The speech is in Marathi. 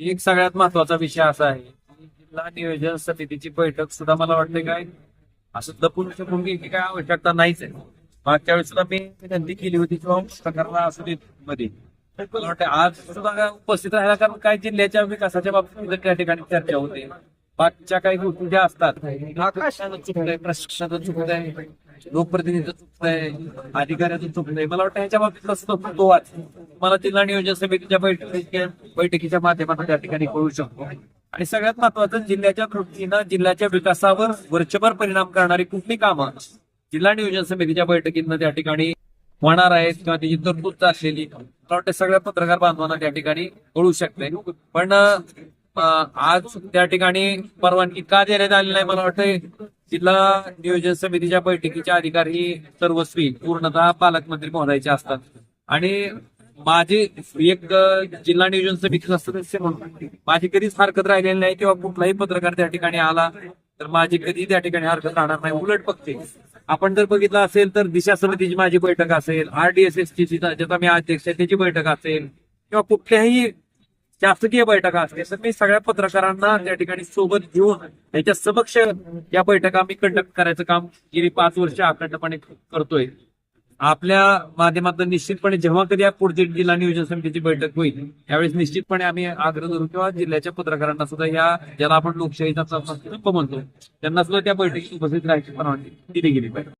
एक सगळ्यात महत्त्वाचा विषय असा आहे की जिल्हा नियोजन समितीची बैठक सुद्धा मला वाटते काय असं लपून शकून की काय आवश्यकता नाहीच आहे. मागच्या वेळेस सुद्धा मी विनंती केली होती किंवा पुस्तकाला असू दे मध्ये. मला वाटतं आज सुद्धा उपस्थित राहिला कारण काय जिल्ह्याच्या विकासाच्या बाबतीत त्या ठिकाणी चर्चा होते. बाकीच्या काही गोष्टी ज्या असतात आकाशानं चुकलंय प्रशिक्षणाचं चुकलंय लोकप्रतिनिधीचं चुकलंय अधिकाऱ्याचं चुकलंय मला वाटतं ह्याच्या बाबतीत असं तो वाच मला जिल्हा नियोजन समितीच्या बैठकीच्या बैठकीच्या माध्यमातून त्या ठिकाणी कळू शकतो. आणि सगळ्यात महत्वाचं जिल्ह्याच्या दृष्टीनं जिल्ह्याच्या विकासावर वर्षभर परिणाम करणारी कुठली कामं? जिल्हा नियोजन समितीच्या बैठकीतनं त्या ठिकाणी होणार आहेत किंवा त्याची तरतूद असलेली. मला वाटतं सगळ्या पत्रकार बांधवांना त्या ठिकाणी कळू शकते पण आज त्या ठिकाणी परवानगी का देण्यात आली नाही मला वाटतं जिल्हा नियोजन समितीच्या बैठकीचे अधिकारी सर्वस्वी पूर्णतः पालकमंत्री महोदयाचे असतात. आणि माझी एक जिल्हा नियोजन समितीचा सदस्य म्हणून माझी कधीच हरकत राहिलेली नाही किंवा कुठलाही पत्रकार त्या ठिकाणी आला तर माझी कधी त्या ठिकाणी हरकत राहणार नाही. उलट बघते. आपण जर बघितलं असेल तर दिशा समितीची माझी बैठक असेल आरडीएसएसची जिथं- ज्याचा मी अध्यक्ष त्याची बैठक असेल किंवा कुठल्याही शासकीय बैठका असतील. तर मी सगळ्या पत्रकारांना त्या ठिकाणी सोबत घेऊन त्याच्या समक्ष या बैठका मी कंडक्ट करायचं काम गेली पाच वर्ष अखंडपणे करतोय. आपल्या माध्यमातून निश्चितपणे जेव्हा कधी या पुढची जिल्हा नियोजन समितीची बैठक होईल त्यावेळेस निश्चितपणे आम्ही आग्रह धरू किंवा जिल्ह्याच्या पत्रकारांना सुद्धा या ज्याला आपण लोकशाहीचा म्हणतो त्यांना सुद्धा त्या बैठकीत उपस्थित राहायची परवानगी दिली गेली पाहिजे.